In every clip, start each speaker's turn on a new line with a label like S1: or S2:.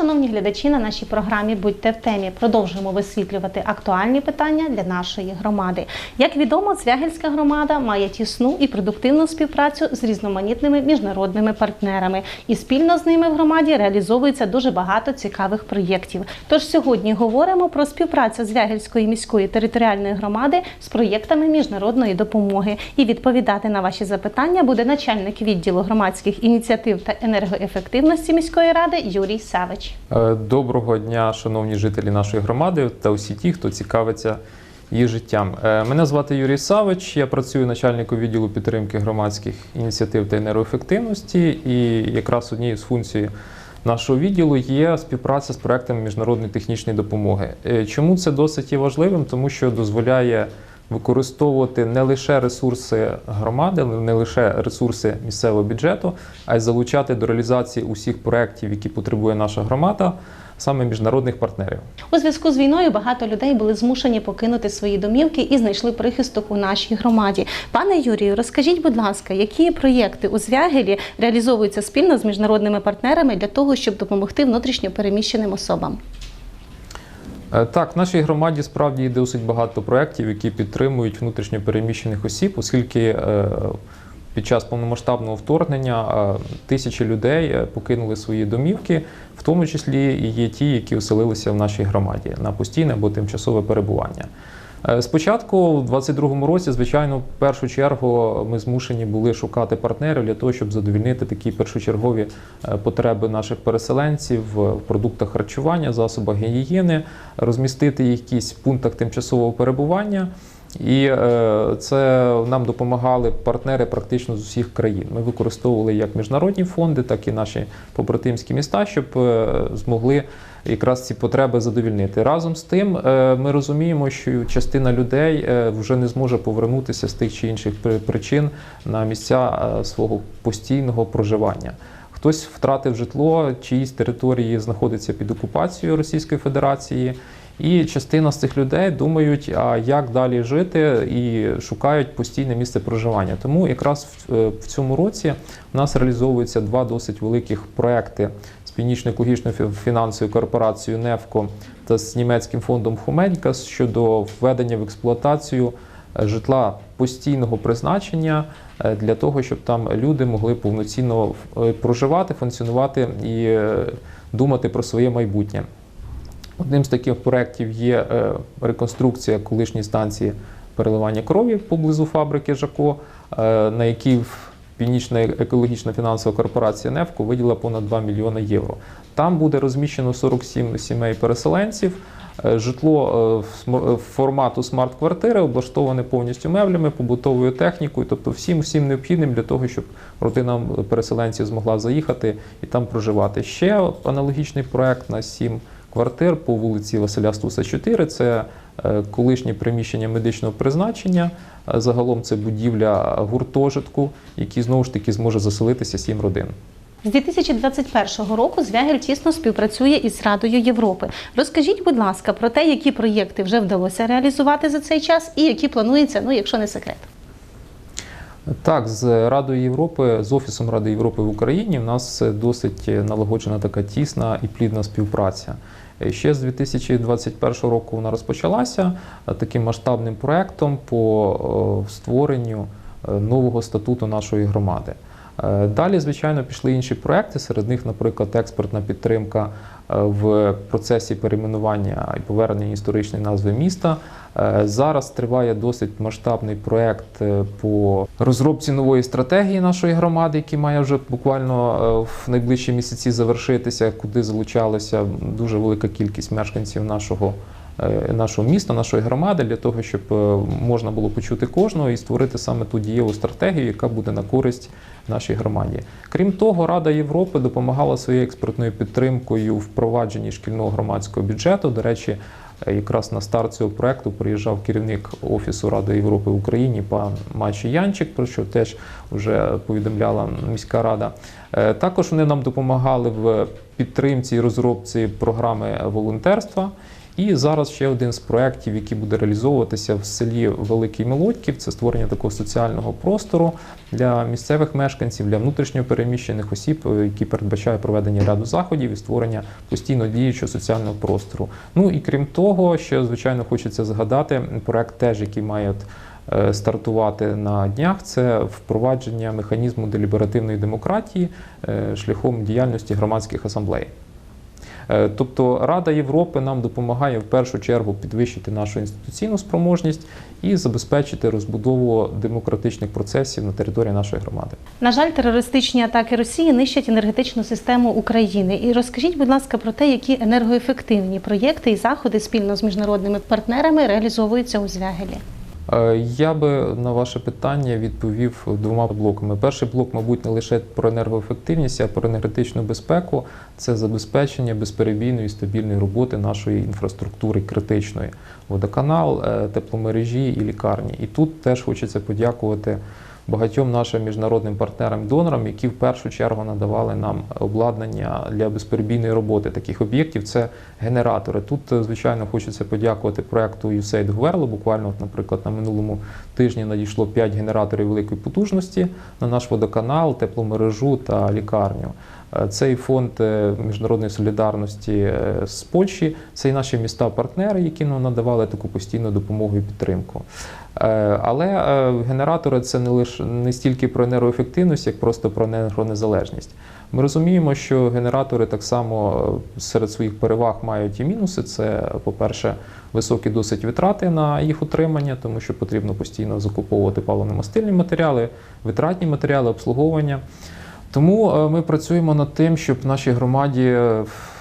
S1: acha шановні глядачі, на нашій програмі Будьте в темі. Продовжуємо висвітлювати актуальні питання для нашої громади. Як відомо, Звягельська громада має тісну і продуктивну співпрацю з різноманітними міжнародними партнерами, і спільно з ними в громаді реалізовується дуже багато цікавих проєктів. Тож сьогодні говоримо про співпрацю Звягельської міської територіальної громади з проєктами міжнародної допомоги. І відповідати на ваші запитання буде начальник відділу громадських ініціатив та енергоефективності міської ради Юрій Савич.
S2: Е, Доброго дня, шановні жителі нашої громади та усі ті, хто цікавиться її життям. Е, Мене звати Юрій Савич, я працюю начальником відділу підтримки громадських ініціатив та енергоефективності. І якраз однією з функцій нашого відділу є співпраця з проектами міжнародної технічної допомоги. Е, Чому це досить є важливим? Тому що дозволяє використовувати не лише ресурси громади, не лише ресурси місцевого бюджету, а й залучати до реалізації усіх проєктів, які потребує наша громада, саме міжнародних партнерів.
S1: У зв'язку з війною багато людей були змушені покинути свої домівки і знайшли прихисток у нашій громаді. Пане Юрію, розкажіть, будь ласка, які проєкти у Звягелі реалізовуються спільно з міжнародними партнерами для того, щоб допомогти внутрішньо переміщеним особам?
S2: Е, Так, в нашій громаді справді є досить багато проєктів, які підтримують внутрішньо переміщених осіб, оскільки е, під час повномасштабного вторгнення е, тисячі людей покинули свої домівки, в тому числі і є ті, які оселилися в нашій громаді на постійне або тимчасове перебування. Е, Спочатку, у 2022 році, звичайно, в першу чергу ми змушені були шукати партнерів для того, щоб задовільнити такі першочергові е, потреби наших переселенців в продуктах харчування, засобах гігієни, розмістити в якісь пунктах тимчасового перебування. І е, це нам допомагали партнери практично з усіх країн. Ми використовували як міжнародні фонди, так і наші побратимські міста, щоб е, змогли якраз ці потреби задовільнити. Разом з тим, е, ми розуміємо, що частина людей вже не зможе повернутися з тих чи інших причин на місця свого постійного проживання. Хтось втратив житло, чиїсь території знаходиться під окупацією Російської Федерації. І частина з цих людей думають, а як далі жити, і шукають постійне місце проживання. Тому якраз в, е, цьому році у нас реалізовуються два досить великих проекти з північно-екологічною фінансовою корпорацією НЕФКО та з німецьким фондом Хумелька щодо введення в експлуатацію е, житла постійного призначення е, для того, щоб там люди могли повноцінно проживати, функціонувати і думати про своє майбутнє. Одним з таких проєктів є е, реконструкція колишньої станції переливання крові поблизу фабрики Жако, е, на якій Північна екологічна фінансова корпорація НЕФКО виділа понад 2 мільйони євро. Там буде розміщено 47 сімей переселенців. Е, Житло формату смарт-квартири облаштоване повністю меблями, побутовою технікою, тобто всім всім необхідним для того, щоб родина переселенців змогла заїхати і там проживати. Ще аналогічний проект на 7 квартир по вулиці Василя Стуса 4. Це е, колишнє приміщення медичного призначення. Е, Загалом це будівля гуртожитку, який знову ж таки зможе заселитися 7 родин.
S1: З 2021 року Звягель тісно співпрацює із Радою Європи. Розкажіть, будь ласка, про те, які проєкти вже вдалося реалізувати за цей час і які плануються, ну якщо не секрет.
S2: Так, з Радою Європи, з Офісом Ради Європи в Україні в нас досить налагоджена така тісна і плідна співпраця. Ще з 2021 року вона розпочалася е, таким масштабним проектом по е, створенню е, нового статуту нашої громади. Далі, звичайно, пішли інші проекти. Серед них, наприклад, експертна підтримка в процесі перейменування і повернення історичної назви міста. Е, Зараз триває досить масштабний проект е, по розробці нової стратегії нашої громади, який має вже буквально е, в найближчі місяці завершитися, куди залучалася дуже велика кількість мешканців нашого. Е, Нашого міста, нашої громади для того, щоб е, можна було почути кожного і створити саме ту дієву стратегію, яка буде на користь нашій громаді. Крім того, Рада Європи допомагала своєю експертною підтримкою у впровадженні шкільного громадського бюджету. До речі, е, якраз на старт цього проекту приїжджав керівник Офісу Ради Європи в Україні, пан Мачі Янчик, про що теж вже повідомляла міська рада. Також вони нам допомагали в підтримці і розробці програми волонтерства. І зараз ще один з проєктів, який буде реалізовуватися в селі Великий Мелодьків, це створення такого соціального простору для місцевих мешканців, для внутрішньо переміщених осіб, е, які передбачає проведення ряду заходів і створення постійно діючого соціального простору. Ну і крім того, ще звичайно хочеться згадати проект, теж який має е, стартувати на днях. Це впровадження механізму деліберативної демократії е, шляхом діяльності громадських асамблей. Е, Тобто Рада Європи нам допомагає в першу чергу підвищити нашу інституційну спроможність і забезпечити розбудову демократичних процесів на території нашої громади.
S1: На жаль, терористичні атаки Росії нищать енергетичну систему України. І розкажіть, будь ласка, про те, які енергоефективні проєкти і заходи спільно з міжнародними партнерами реалізовуються у Звягелі.
S2: Е, Я би на ваше питання відповів двома блоками. Перший блок, мабуть, не лише про енергоефективність, а про енергетичну безпеку. Це забезпечення безперебійної стабільної роботи нашої інфраструктури критичної водоканал, е, тепломережі і лікарні. І тут теж хочеться подякувати багатьом нашим міжнародним партнерам-донорам, які в першу чергу надавали нам обладнання для безперебійної роботи таких об'єктів. Це генератори. Тут, е, звичайно, хочеться подякувати проекту USAID Гверло. Буквально, от, наприклад, на минулому тижні надійшло 5 генераторів великої потужності на наш водоканал, тепломережу та лікарню. Е, Цей фонд е, міжнародної солідарності з Польщі, це і наші міста-партнери, які нам надавали таку постійну допомогу і підтримку. Е, Але е, генератори це не лише не стільки про енергоефективність, як просто про енергонезалежність. Ми розуміємо, що генератори так само е, серед своїх переваг мають і мінуси. Це, по-перше, високі досить витрати на їх утримання, тому що потрібно постійно закуповувати паливно-мастильні матеріали, витратні матеріали, обслуговування. Тому ми працюємо над тим, щоб нашій громаді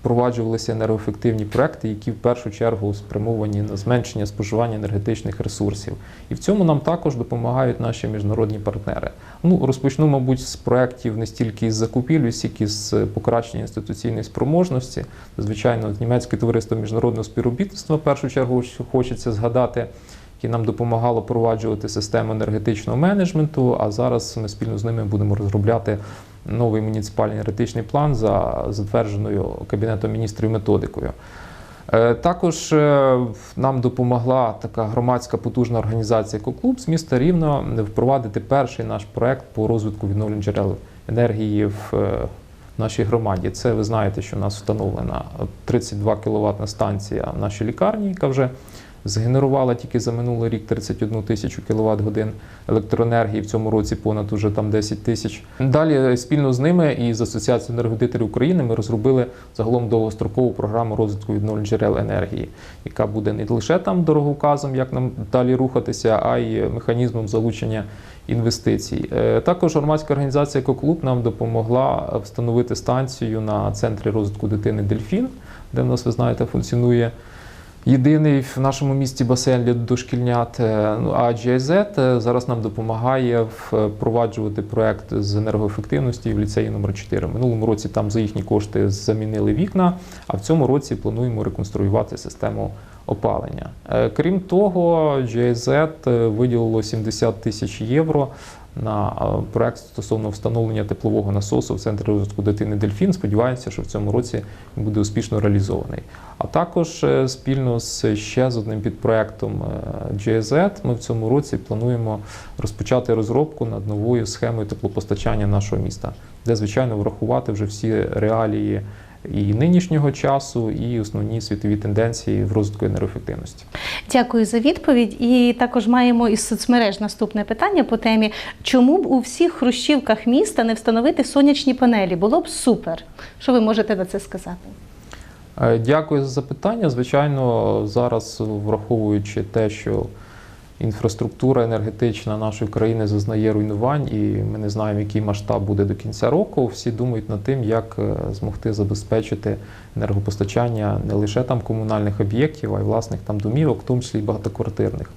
S2: впроваджувалися енергоефективні проекти, які в першу чергу спрямовані на зменшення споживання енергетичних ресурсів. І в цьому нам також допомагають наші міжнародні партнери. Ну розпочну, мабуть, з проєктів не стільки із закупівлі, скільки з покращення інституційної спроможності. Звичайно, німецьке товариство міжнародного співробітництва в першу чергу хочеться згадати яке нам допомагало впроваджувати систему енергетичного менеджменту. А зараз ми спільно з ними будемо розробляти новий муніципальний енергетичний план за затвердженою Кабінетом міністрів методикою. Е, Також е, нам допомогла така громадська потужна організація «Екоклуб» з міста Рівно впровадити перший наш проект по розвитку відновлювальних джерел енергії в е, нашій громаді. Це ви знаєте, що у нас встановлена 32 кВт станція в нашій лікарні, яка вже згенерувала тільки за минулий рік 31 тисячу кВт годин електроенергії. В цьому році понад уже там 10 тисяч. Далі е, спільно з ними і з Асоціацією енергодителів України ми розробили загалом довгострокову програму розвитку відновлень джерел енергії, яка буде не лише там дороговказом, як нам далі рухатися, а й механізмом залучення інвестицій. Е, Також громадська організація «Екоклуб» нам допомогла встановити станцію на центрі розвитку дитини Дельфін, де в нас, ви знаєте, функціонує єдиний в нашому місті басейн для дошкільнят. Е, Ну, а е, зараз нам допомагає впроваджувати проект з енергоефективності в ліцеї номер 4 минулому році там за їхні кошти замінили вікна, а в цьому році плануємо реконструювати систему опалення. Е, Крім того, GIZ е, виділило 70 тисяч євро на е, проект стосовно встановлення теплового насосу в центрі розвитку дитини Дельфін. Сподіваємося, що в цьому році він буде успішно реалізований. А також спільно з ще з одним підпроектом GIZ ми в цьому році плануємо розпочати розробку над новою схемою теплопостачання нашого міста, де звичайно врахувати вже всі реалії. І нинішнього часу, і основні світові тенденції в розвитку енергоефективності.
S1: Дякую за відповідь. І також маємо із соцмереж наступне питання по темі, чому б у всіх хрущівках міста не встановити сонячні панелі? Було б супер. Що ви можете на це сказати?
S2: Е, Дякую за запитання. Звичайно, зараз враховуючи те, що інфраструктура енергетична нашої країни зазнає руйнувань, і ми не знаємо, який масштаб буде до кінця року. Всі думають над тим, як е, змогти забезпечити енергопостачання не лише там комунальних об'єктів, а й власних там домівок, в тому числі багатоквартирних.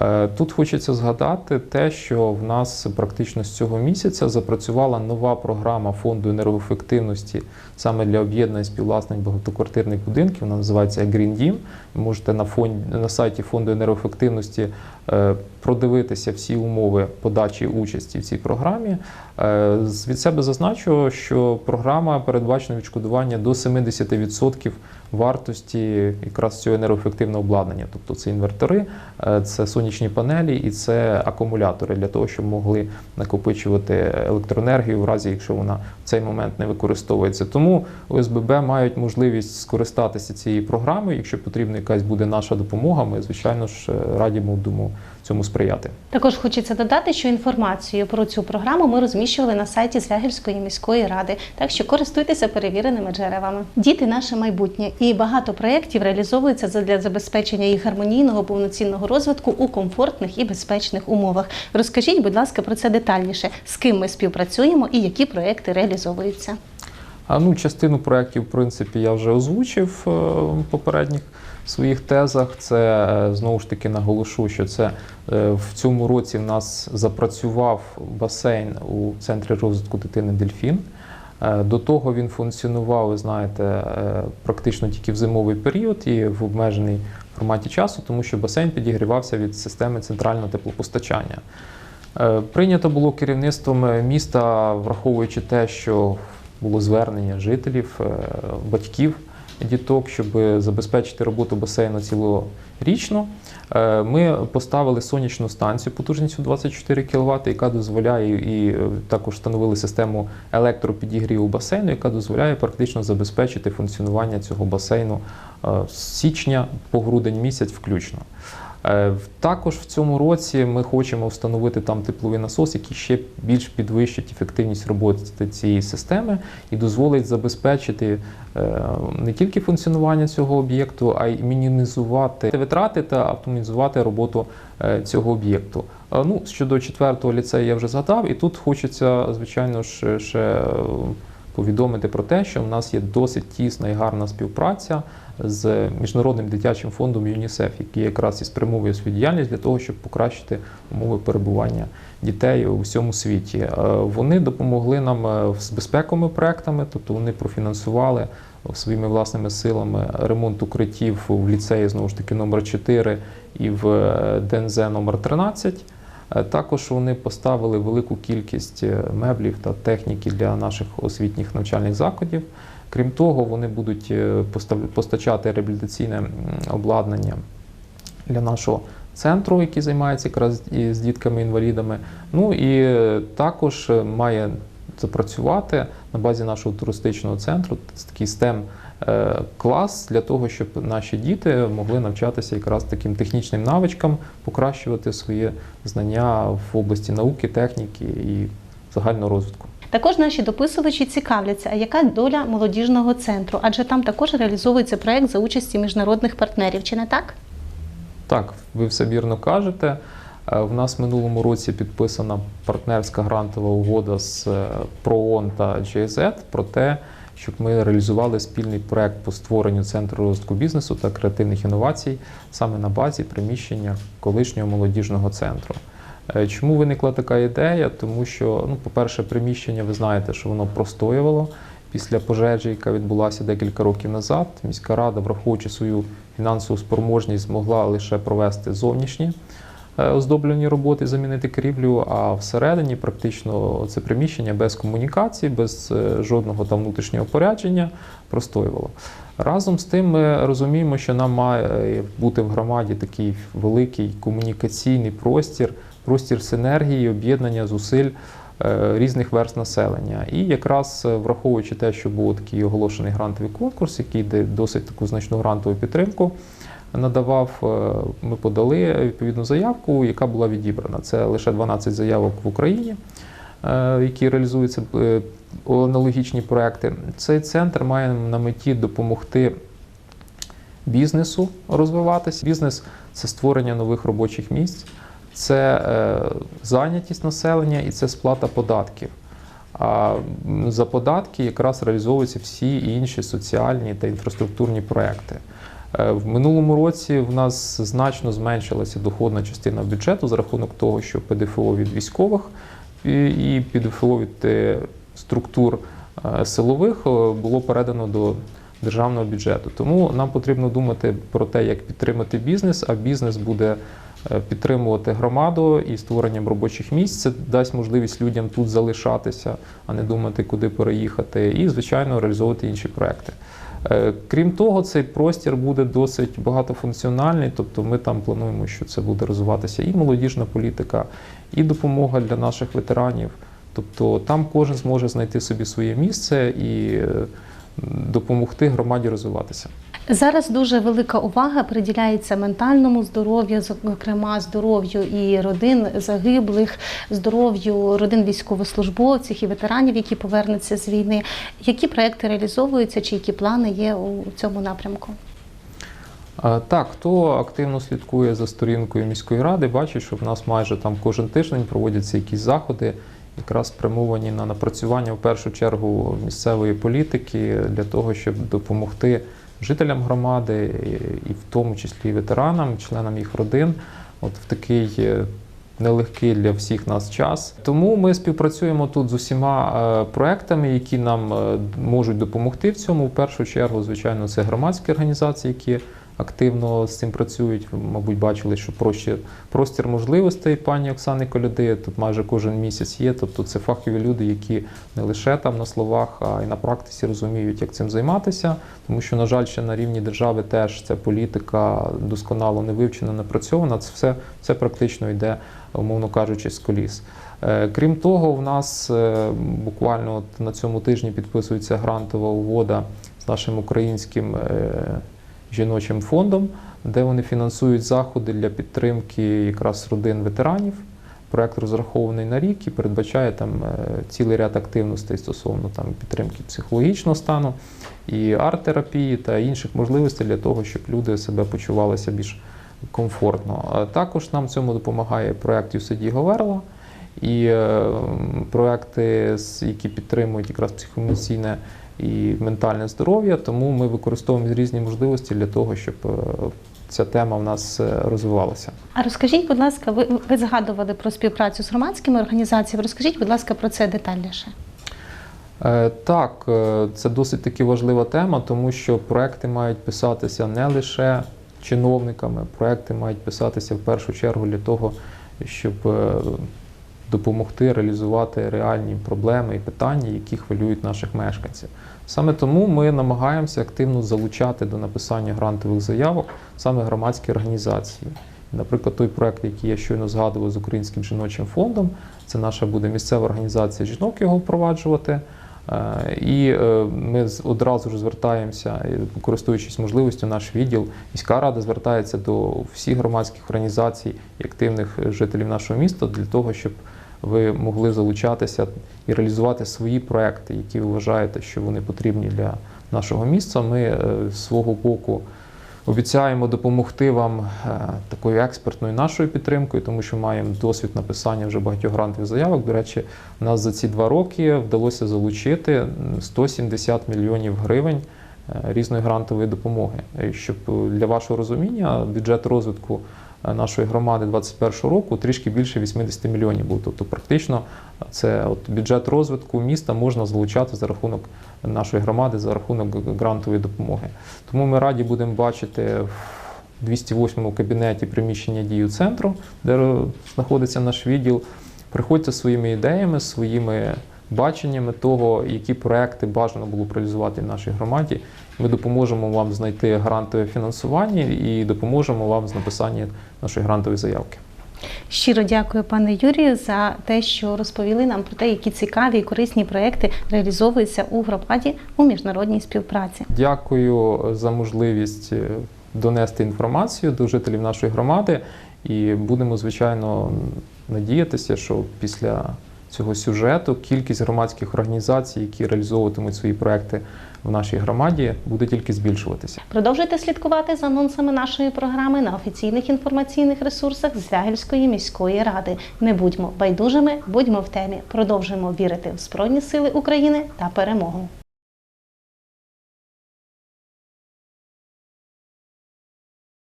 S2: Е, Тут хочеться згадати те, що в нас практично з цього місяця запрацювала нова програма фонду енергоефективності саме для об'єднань співвласних багатоквартирних будинків. Вона називається Green. Ви можете на фонд на сайті фонду енергоефективності продивитися всі умови подачі участі в цій програмі. Е, Від себе зазначу, що програма передбачена відшкодування до 70% вартості якраз цього енергоефективного обладнання. Тобто це інвертори, е, це сонячні панелі і це акумулятори для того, щоб могли накопичувати електроенергію в разі, якщо вона в цей момент не використовується. Тому ОСББ мають можливість скористатися цією програмою. Якщо потрібна якась буде наша допомога, ми звичайно ж е, раді будемо цьому сприяти.
S1: Також хочеться додати, що інформацію про цю програму ми розміщували на сайті Звягельської міської ради, так що користуйтеся перевіреними джерелами. Діти наше майбутнє, і багато проєктів реалізовується для забезпечення їх гармонійного повноцінного розвитку у комфортних і безпечних умовах. Розкажіть, будь ласка, про це детальніше, з ким ми співпрацюємо і які проєкти реалізовуються.
S2: А ну, частину проєктів, в принципі, я вже озвучив е, в своїх тезах. Це е, знову ж таки наголошу, що це е, в цьому році в нас запрацював басейн у центрі розвитку дитини Дельфін. Е, До того він функціонував, ви знаєте, практично тільки в зимовий період і в обмеженій форматі часу, тому що басейн підігрівався від системи центрального теплопостачання. Прийнято було керівництвом міста, враховуючи те, що було звернення жителів, батьків діток, щоб забезпечити роботу басейну цілорічно. Е, Ми поставили сонячну станцію потужністю 24 кВт, яка дозволяє і е, також встановили систему електропідігріву басейну, яка дозволяє практично забезпечити функціонування цього басейну е, з січня по грудень місяць включно. Е, Також в цьому році ми хочемо встановити там тепловий насос, який ще більш підвищить ефективність роботи цієї системи і дозволить забезпечити е, не тільки функціонування цього об'єкту, а й мінімізувати витрати та автоматизувати роботу е, цього об'єкту. Ну, щодо четвертого ліцею я вже згадав, і тут хочеться, звичайно ж, ще повідомити про те, що в нас є досить тісна і гарна співпраця з міжнародним дитячим фондом ЮНІСЕФ, який якраз і спрямовує свою діяльність для того, щоб покращити умови перебування дітей у всьому світі. Е, Вони допомогли нам е, з безпековими проектами, тобто вони профінансували своїми власними силами ремонт укриттів в ліцеї знову ж таки номер 4 і в е, ДНЗ номер 13. Е, Також вони поставили велику кількість е, меблів та техніки для наших освітніх навчальних закладів. Крім того, вони будуть е, постачати реабілітаційне обладнання для нашого центру, який займається якраз з дітками-інвалідами. Ну і е, також е, має запрацювати на базі нашого туристичного центру це такий STEM клас для того, щоб наші діти могли навчатися якраз таким технічним навичкам, покращувати свої знання в області науки, техніки і загального розвитку.
S1: Також наші дописувачі цікавляться, а яка доля молодіжного центру, адже там також реалізовується проект за участі міжнародних партнерів, чи не так?
S2: Так, ви все вірно кажете. Е, В нас в минулому році підписана партнерська грантова угода з е, ПРООН та GIZ про те, щоб ми реалізували спільний проект по створенню центру розвитку бізнесу та креативних інновацій саме на базі приміщення колишнього молодіжного центру. Е, Чому виникла така ідея? Тому що, ну, по-перше, приміщення, ви знаєте, що воно простоювало після пожежі, яка відбулася декілька років назад. Міська рада, враховуючи свою фінансову спроможність, змогла лише провести зовнішні е, оздоблені роботи, замінити крівлю, а всередині практично це приміщення без комунікації, без е, жодного там внутрішнього порядження простоювало. Разом з тим ми розуміємо, що нам має бути в громаді такий великий комунікаційний простір, простір синергії, об'єднання зусиль е, різних верст населення. І якраз е, враховуючи те, що був такий оголошений грантовий конкурс, який досить таку значну грантову підтримку надавав, е, ми подали відповідну заявку, яка була відібрана. Це лише 12 заявок в Україні, які реалізуються аналогічні проекти. Цей центр має на меті допомогти бізнесу розвиватися. Бізнес це створення нових робочих місць, це е, зайнятість населення і це сплата податків. А за податки якраз реалізовуються всі інші соціальні та інфраструктурні проекти. Е, В минулому році в нас значно зменшилася доходна частина бюджету за рахунок того, що ПДФО від військових і ПДФО від е, структур силових було передано до державного бюджету. Тому нам потрібно думати про те, як підтримати бізнес, а бізнес буде підтримувати громаду і створенням робочих місць. Це дасть можливість людям тут залишатися, а не думати, куди переїхати, і, звичайно, реалізовувати інші проекти. Е, Крім того, цей простір буде досить багатофункціональний, тобто ми там плануємо, що це буде розвиватися і молодіжна політика, і допомога для наших ветеранів. Тобто там кожен зможе знайти собі своє місце і е, допомогти громаді розвиватися.
S1: Зараз дуже велика увага приділяється ментальному здоров'ю, зокрема здоров'ю і родин загиблих, здоров'ю родин військовослужбовців і ветеранів, які повернуться з війни. Які проекти реалізовуються, чи які плани є у цьому напрямку?
S2: Так, хто активно слідкує за сторінкою міської ради, бачить, що в нас майже там кожен тиждень проводяться якісь заходи, якраз спрямовані на напрацювання в першу чергу місцевої політики для того, щоб допомогти жителям громади, і- в тому числі ветеранам, членам їх родин, от в такий е, нелегкий для всіх нас час. Тому ми співпрацюємо тут з усіма е, проектами, які нам е, можуть допомогти в цьому. В першу чергу, звичайно, це громадські організації, які активно з цим працюють. Мабуть, бачили, що простір, простір можливостей пані Оксани Коляди тут майже кожен місяць є. Тобто це фахові люди, які не лише там на словах, а й на практиці розуміють, як цим займатися. Тому що, на жаль, ще на рівні держави теж ця політика досконало не вивчена, не працьована. Це все, все практично йде, умовно кажучи, з коліс. Е, Крім того, в нас е, буквально от на цьому тижні підписується грантова угода з нашим українським е, жіночим фондом, де вони фінансують заходи для підтримки якраз родин ветеранів. Проект розрахований на рік і передбачає там е, цілий ряд активностей стосовно там підтримки психологічного стану і арт-терапії та інших можливостей для того, щоб люди себе почувалися більш комфортно. Також нам цьому допомагає проект USAID Говерла і е, проекти, які підтримують якраз психоемоційне і ментальне здоров'я. Тому ми використовуємо різні можливості для того, щоб е, ця тема в нас е, розвивалася.
S1: А розкажіть, будь ласка, ви, ви згадували про співпрацю з громадськими організаціями. Розкажіть, будь ласка, про це детальніше.
S2: Е, Так, це досить таки важлива тема, тому що проекти мають писатися не лише чиновниками, проекти мають писатися в першу чергу для того, щоб допомогти реалізувати реальні проблеми і питання, які хвилюють наших мешканців. Саме тому ми намагаємося активно залучати до написання грантових заявок саме громадські організації. Наприклад, той проект, який я щойно згадував з Українським жіночим фондом, це наша буде місцева організація жінок його впроваджувати. Е, І е, ми одразу ж звертаємося, користуючись можливістю, наш відділ, міська рада звертається до всіх громадських організацій і активних жителів нашого міста для того, щоб ви могли залучатися і реалізувати свої проекти, які ви вважаєте, що вони потрібні для нашого міста. Ми е, з свого боку обіцяємо допомогти вам е, такою експертною нашою підтримкою, тому що маємо досвід написання вже багатьох грантових заявок. До речі, нас за ці два роки вдалося залучити 170 мільйонів гривень е, різної грантової допомоги. Щоб для вашого розуміння бюджет розвитку нашої громади 2021 року трішки більше 80 мільйонів був. Тобто, практично це от бюджет розвитку міста можна залучати за рахунок нашої громади, за рахунок грантової допомоги. Тому ми раді будемо бачити в 208 кабінеті приміщення дію центру, де знаходиться наш відділ. Приходьте своїми ідеями, своїми баченнями того, які проекти бажано було б реалізувати в нашій громаді. Ми допоможемо вам знайти грантове фінансування і допоможемо вам з написанням нашої грантової заявки.
S1: Щиро дякую, пане Юрію, за те, що розповіли нам про те, які цікаві і корисні проекти реалізовуються у громаді у міжнародній співпраці.
S2: Дякую за можливість е, донести інформацію до жителів нашої громади, і будемо, звичайно, надіятися, що після цього сюжету кількість громадських організацій, які реалізовуватимуть свої проекти в нашій громаді, буде тільки збільшуватися.
S1: Продовжуйте слідкувати за анонсами нашої програми на офіційних інформаційних ресурсах Звягельської міської ради. Не будьмо байдужими, будьмо в темі. Продовжуємо вірити в Збройні Сили України та перемогу.